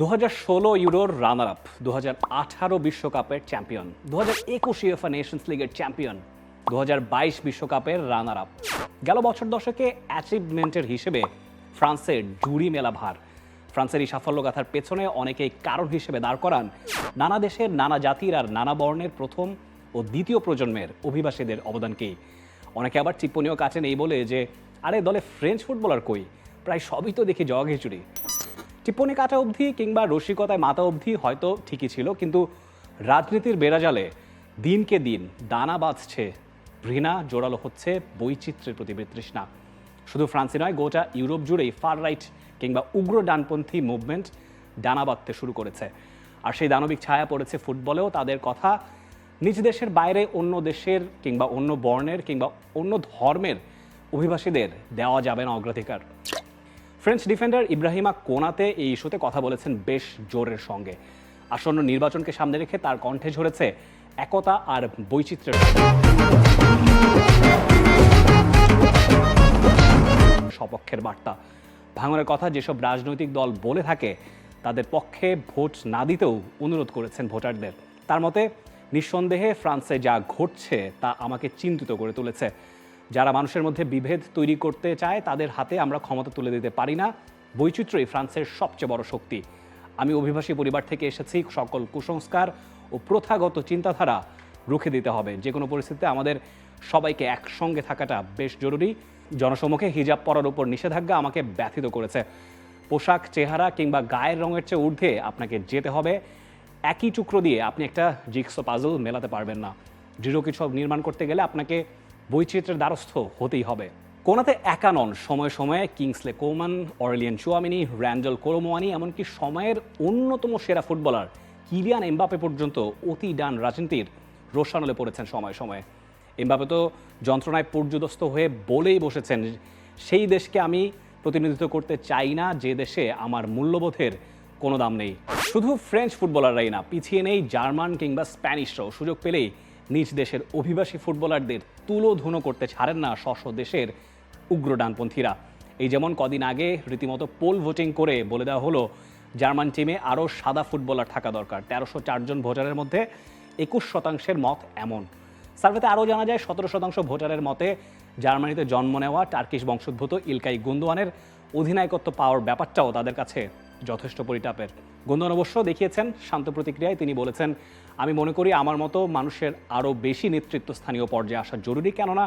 দু হাজার ষোলো ইউরোর রানার আপ দু বিশ্বকাপের চ্যাম্পিয়ন দু হাজার একুশ ইউএফা নেশনস লিগের চ্যাম্পিয়ন দু বিশ্বকাপের রানার আপ গেল বছর দশকে অ্যাচিভমেন্টের হিসেবে ফ্রান্সের জুরি মেলা ভার। ফ্রান্সের এই সাফল্য গাথার পেছনে অনেকেই কারণ হিসেবে দাঁড় করান নানা দেশের, নানা জাতির আর নানা বর্ণের প্রথম ও দ্বিতীয় প্রজন্মের অভিবাসীদের অবদানকেই অনেকে আবার টিপ্পণীও কাটেন এই বলে যে, আরে, দলে ফ্রেঞ্চ ফুটবলার কই? প্রায় সবই তো দেখি জগ খিচুড়ি টিপ্পণী কাটা অবধি কিংবা রসিকতায় মাথা অবধি হয়তো ঠিকই ছিল, কিন্তু রাজনীতির বেড়াজালে দিনকে দিন দানা বাঁধছে, ঘৃণা জোরালো হচ্ছে বৈচিত্র্যের প্রতি বিতৃষ্ণা। শুধু ফ্রান্সে নয়, গোটা ইউরোপ জুড়েই ফার রাইট কিংবা উগ্র ডানপন্থী মুভমেন্ট ডানা বাঁধতে শুরু করেছে। আর সেই দানবিক ছায়া পড়েছে ফুটবলেও, তাদের কথা নিজ দেশের বাইরে অন্য দেশের কিংবা অন্য বর্ণের কিংবা অন্য ধর্মের অভিবাসীদের দেওয়া যাবে না অগ্রাধিকার। ফ্রেঞ্চ ডিফেন্ডার ইব্রাহিমা কোনাতে এই ইস্যুতে কথা বলেছেন বেশ জোরের সঙ্গে। আসন্ন নির্বাচনকে সামনে রেখে তার কণ্ঠে ঝরেছে একতা আর বৈচিত্র্যের সপক্ষের বার্তা। ভাঙনের কথা যেসব রাজনৈতিক দল বলে থাকে, তাদের পক্ষে ভোট না দিতেও অনুরোধ করেছেন ভোটারদের। তার মতে, নিঃসন্দেহে ফ্রান্সে যা ঘটছে তা আমাকে চিন্তিত করে তুলেছে। যারা মানুষের মধ্যে বিভেদ তৈরি করতে চায়, তাদের হাতে আমরা ক্ষমতা তুলে দিতে পারি না। বৈচিত্র্যই ফ্রান্সের সবচেয়ে বড় শক্তি। আমি অভিবাসী পরিবার থেকে এসেছি, সকল কুসংস্কার ও প্রথাগত চিন্তাধারা রুখে দিতে হবে। যে কোনো পরিস্থিতিতে আমাদের সবাইকে একসঙ্গে থাকাটা বেশ জরুরি। জনসমক্ষে হিজাব পরার উপর নিষেধাজ্ঞা আমাকে ব্যথিত করেছে। পোশাক, চেহারা কিংবা গায়ের রঙের চেয়ে ঊর্ধ্বে আপনাকে যেতে হবে। একই টুকরো দিয়ে আপনি একটা জিক্সো পাজল মেলাতে পারবেন না। দৃঢ় কিছু নির্মাণ করতে গেলে আপনাকে বৈচিত্র্যের দ্বারস্থ হতেই হবে। কোনাতে একা নন, সময়ে সময়ে Kingsley Coman, Aurelien Tchouameni, Randal Kolo Muani এমনকি সময়ের অন্যতম সেরা ফুটবলার কিলিয়ান এমবাপে পর্যন্ত অতি ডান রাজনীতির রোশানলে পড়েছেন সময় সময়ে। এমবাপে তো যন্ত্রণায় পর্যদস্ত হয়ে বলেই বসেছেন, সেই দেশকে আমি প্রতিনিধিত্ব করতে চাই না, যে দেশে আমার মূল্যবোধের কোনো দাম নেই। শুধু ফ্রেঞ্চ ফুটবলাররাই না, পিছিয়ে নেই জার্মান কিংবা স্প্যানিশরাও। সুযোগ পেলেই নিজ দেশের অভিবাসী ফুটবলারদের তুলোধুনো করতে ছাড়েন না স্ব স্ব দেশের উগ্র ডানপন্থীরা এই যেমন কদিন আগে রীতিমতো পোল ভোটিং করে বলে দেওয়া হলো, জার্মান টিমে আরও সাদা ফুটবলার থাকা দরকার। তেরোশো চারজন ভোটারের মধ্যে একুশ শতাংশের মত এমন। সার্ভেতে আরও জানা যায়, সতেরো শতাংশ ভোটারের মতে জার্মানিতে জন্ম নেওয়া টার্কিশ বংশোদ্ভূত ইলকাই গুন্দোয়ানের অধিনায়কত্ব পাওয়ার ব্যাপারটাও তাদের কাছে যথেষ্ট পরিতাপের। গুন্দোয়ান অবশ্য দেখিয়েছেন শান্ত প্রতিক্রিয়ায়। তিনি বলেছেন, আমি মনে করি আমার মতো মানুষের আরও বেশি নেতৃত্ব স্থানীয় পর্যায়ে আসা জরুরি, কেননা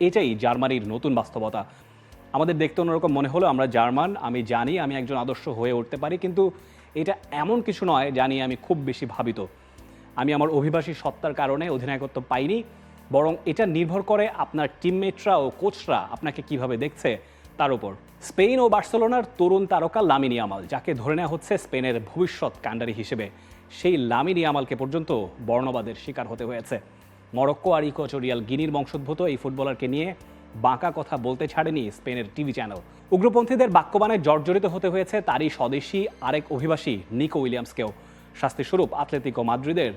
এটাই জার্মানির নতুন বাস্তবতা। আমাদের দেখতে অন্যরকম মনে হলো আমরা জার্মান, আমি জানি, আমি একজন আদর্শ হয়ে উঠতে পারি, কিন্তু এটা এমন কিছু নয় জানি আমি খুব বেশি ভাবিত। আমি আমার অভিবাসী সত্তার কারণে অধিনায়কত্ব পাইনি, বরং এটা নির্ভর করে আপনার টিমমেটরা ও কোচরা আপনাকে কীভাবে দেখছে। তার উপর। স্পেন ও বার্সেলোনার তরুণ তারকা লামিনী আমাল যাকে ধরে নেওয়া হচ্ছে স্পেনের ভবিষ্যৎ কাণ্ডারি হিসেবে। সেই লামিনী আমালকে পর্যন্ত বর্ণবাদের শিকার হতে হয়েছে। মরক্কো আর ইকোচরিয়াল গিনির বংশোদ্ভূত এই ফুটবলারকে নিয়ে বাঁকা কথা বলতে ছাড়েনি স্পেনের টিভি চ্যানেল। উগ্রপন্থীদের বাক্যবাণে জর্জরিত হতে হয়েছে তারই স্বদেশী আরেক অভিবাসী নিকো উইলিয়ামসকেও। শাস্তিস্বরূপ আতলেতিকো মাদ্রিদের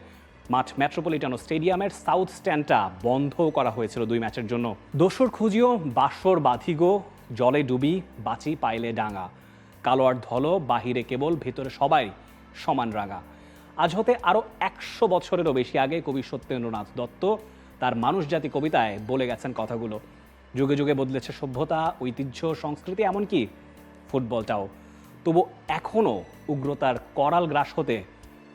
মাঠ মেট্রোপলিটানো স্টেডিয়ামের সাউথ স্ট্যান্ডটা বন্ধ করা হয়েছিল দুই ম্যাচের জন্য। দোসর খুঁজিও বাসর বাধিগো জলে ডুবি বাঁচি পাইলে ডাঙা। কালো আর ধলো, বাহিরে কেবল, ভেতরে সবাই সমান রাঙা। আজ হতে আরও একশো বছরেরও বেশি আগে কবি সত্যেন্দ্রনাথ দত্ত তার মানুষ জাতি কবিতায় বলে গেছেন কথাগুলো। যুগে যুগে বদলেছে সভ্যতা, ঐতিহ্য, সংস্কৃতি, এমনকি ফুটবলটাও। তবু এখনও উগ্রতার করাল গ্রাস হতে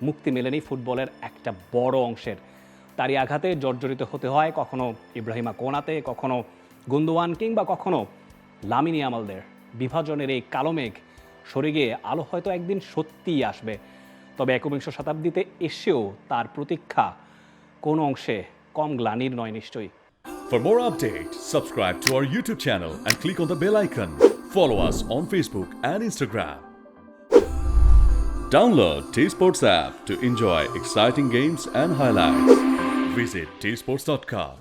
মুক্তি মেলেনি ফুটবলের একটা বড় অংশের। তারই আঘাতে জর্জরিত হতে হয় কখনো ইব্রাহিমা কোনাতে, কখনো গুন্দোয়ান কিংবা কখনো লামিনী আমালদের বিভাজনের এই কালো মেঘ সরে গিয়ে আলো হয়তো একদিন সত্যিই আসবে তবে একবিংশ শতাব্দীতে এসেও তার প্রতীক্ষা কোনো অংশে কম গ্লানির নয় নিশ্চয়ই For more updates, subscribe to our YouTube channel and click on the bell icon. Follow us on Facebook and Instagram. Download T Sports app to enjoy exciting games and highlights. Visit tsports.com.